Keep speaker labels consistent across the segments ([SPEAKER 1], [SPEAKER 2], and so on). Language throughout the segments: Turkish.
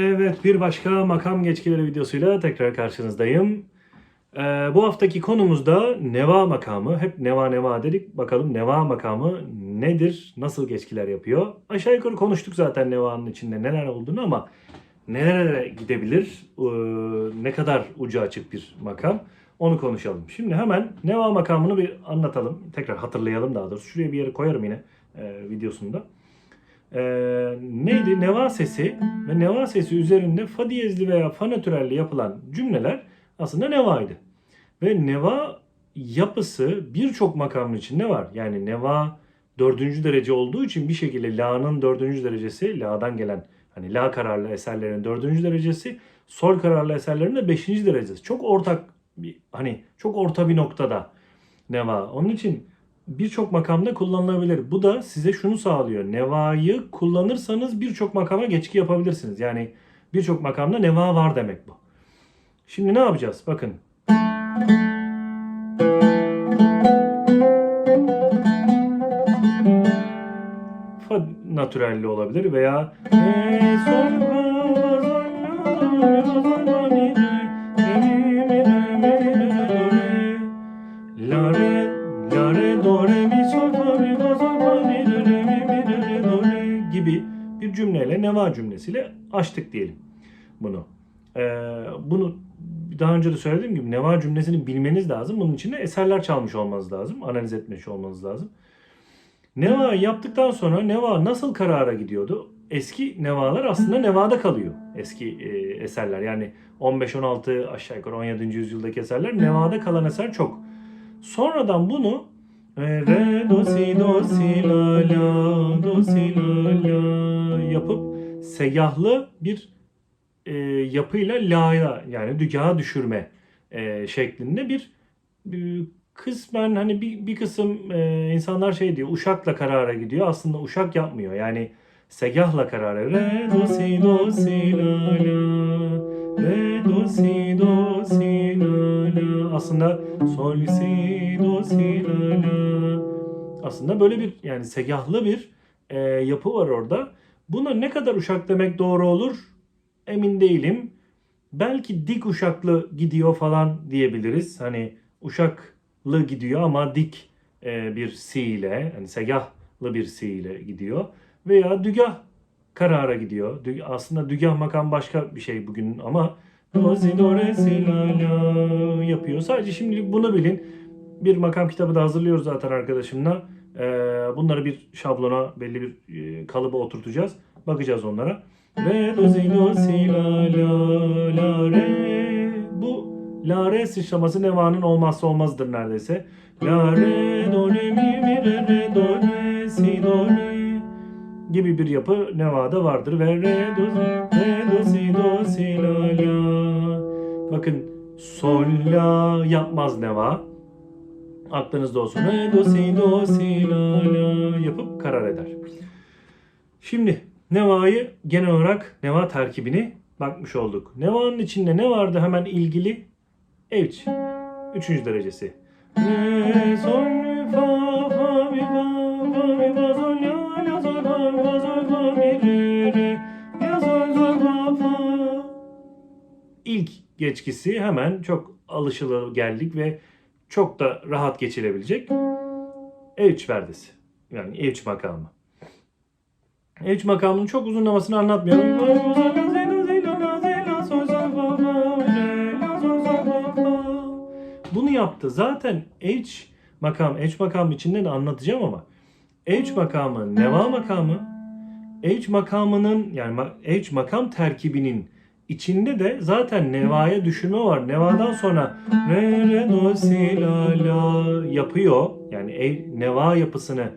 [SPEAKER 1] Evet, bir başka makam geçkileri videosuyla tekrar karşınızdayım. Ee, bu haftaki konumuz da neva makamı. Hep neva neva dedik. Bakalım neva makamı nedir? Nasıl geçkiler yapıyor? Aşağı yukarı konuştuk zaten nevanın içinde neler olduğunu ama nerelere gidebilir? Ee, ne kadar ucu açık bir makam? Onu konuşalım. Şimdi hemen neva makamını bir anlatalım. Tekrar hatırlayalım daha doğrusu. Şuraya bir yere koyarım yine e, videosunda. Ee, neydi? Neva sesi ve neva sesi üzerinde fa diyezli veya fa natürelli yapılan cümleler aslında nevaydı. Ve neva yapısı birçok makamın içinde var. Yani neva dördüncü derece olduğu için bir şekilde la'nın dördüncü derecesi la'dan gelen hani la kararlı eserlerin dördüncü derecesi sol kararlı eserlerin de beşinci derecesi. Çok ortak bir hani çok orta bir noktada neva. Onun için birçok makamda kullanılabilir. Bu da size şunu sağlıyor. Neva'yı kullanırsanız birçok makama geçki yapabilirsiniz. Yani birçok makamda neva var demek bu. Şimdi ne yapacağız? Bakın. Fa natürelli olabilir veya re, sol, neva cümlesiyle açtık diyelim bunu. Ee, bunu daha önce de söylediğim gibi neva cümlesini bilmeniz lazım. Bunun için de eserler çalmış olmanız lazım. Analiz etmiş olmanız lazım. Neva yaptıktan sonra Neva nasıl karara gidiyordu? Eski Nevalar aslında Neva'da kalıyor. Eski e, eserler yani 15-16 aşağı yukarı 17. yüzyıldaki eserler Neva'da kalan eser çok. Sonradan bunu e, re do si do si la la segahlı bir e, yapıyla la'ya yani dügaha düşürme e, şeklinde bir, bir kısmen hani bir, bir kısım e, insanlar şey diyor uşakla karara gidiyor. Aslında uşak yapmıyor. Yani segahla karara. Re do si do si la la. Re do si do si la la. Aslında sol si do si la la. Aslında böyle bir yani segahlı bir e, yapı var orada. Buna ne kadar uşak demek doğru olur emin değilim. Belki dik uşaklı gidiyor falan diyebiliriz. Hani uşaklı gidiyor ama dik e, bir si ile, yani segahlı bir si ile gidiyor. Veya dügah karara gidiyor. Aslında dügah makam başka bir şey bugün ama yapıyor. Sadece şimdilik bunu bilin. Bir makam kitabı da hazırlıyoruz zaten arkadaşımla. E, bunları bir şablona, belli bir e, kalıba oturtacağız. Bakacağız onlara. Re do si do si la la la re. Bu la re sıçraması nevanın olmazsa olmazıdır neredeyse. La re do re mi mi re re do re si do re gibi bir yapı nevada vardır ve re do re do si do si la la. Bakın sol la yapmaz neva. Aklınızda olsun. Re do si do si la la yapıp karar eder. Şimdi Neva'yı genel olarak Neva terkibini bakmış olduk. Neva'nın içinde ne vardı hemen ilgili? Evç. Üçüncü derecesi. Re, sol, fa, fa, mi, fa, fa, mi, fa, sol, la, la, sol, fa, mi, fa, sol, fa, mi, re, re, la, sol, sol, fa, fa. İlk geçkisi hemen çok alışılı geldik ve çok da rahat geçilebilecek Evç perdesi. Yani Evç makamı. Evç makamının çok uzunlamasını anlatmayalım. Bunu yaptı. Zaten Evç makam, Evç makamı içinde de anlatacağım ama Evç makamı, Neva makamı, Evç makamının yani Evç makam terkibinin içinde de zaten Neva'ya düşürme var. Neva'dan sonra re re do si la la yapıyor. Yani ev, Neva yapısını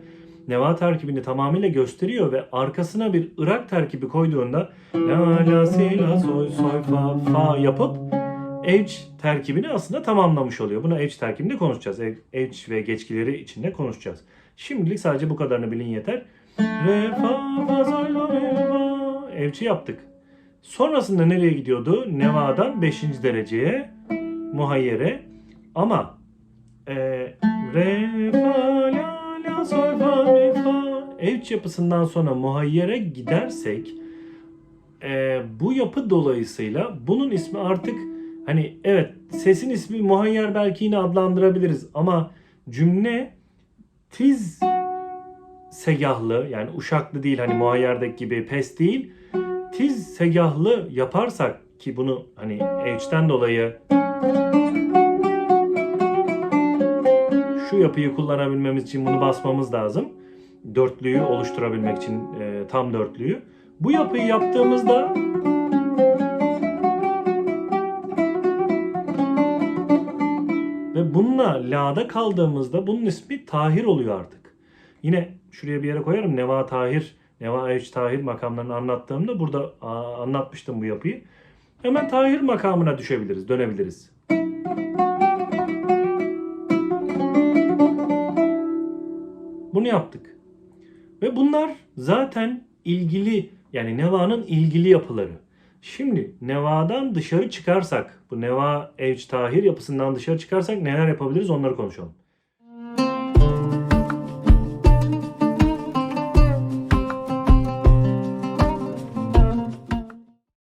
[SPEAKER 1] Neva terkibini tamamıyla gösteriyor ve arkasına bir Irak terkibi koyduğunda la la si la sol sol fa fa yapıp Edge terkibini aslında tamamlamış oluyor. Buna Edge terkibinde konuşacağız. Edge ve geçkileri içinde konuşacağız. Şimdilik sadece bu kadarını bilin yeter. Re fa fa sol la re fa Edge'i yaptık. Sonrasında nereye gidiyordu? Neva'dan 5. dereceye muhayyere ama e, re fa la la sol fa mi fa Evç yapısından sonra muhayyere gidersek e, bu yapı dolayısıyla bunun ismi artık hani evet sesin ismi muhayyer belki yine adlandırabiliriz ama cümle tiz segahlı yani uşaklı değil hani muhayyerdeki gibi pes değil tiz segahlı yaparsak ki bunu hani H'ten dolayı şu yapıyı kullanabilmemiz için bunu basmamız lazım. Dörtlüyü oluşturabilmek için e, tam dörtlüyü. Bu yapıyı yaptığımızda ve bununla la'da kaldığımızda bunun ismi Tahir oluyor artık. Yine şuraya bir yere koyarım. Neva Tahir, Neva Eç Tahir makamlarını anlattığımda burada anlatmıştım bu yapıyı. Hemen Tahir makamına düşebiliriz, dönebiliriz. Bunu yaptık. Ve bunlar zaten ilgili yani Neva'nın ilgili yapıları. Şimdi Neva'dan dışarı çıkarsak, bu Neva Evç Tahir yapısından dışarı çıkarsak neler yapabiliriz onları konuşalım.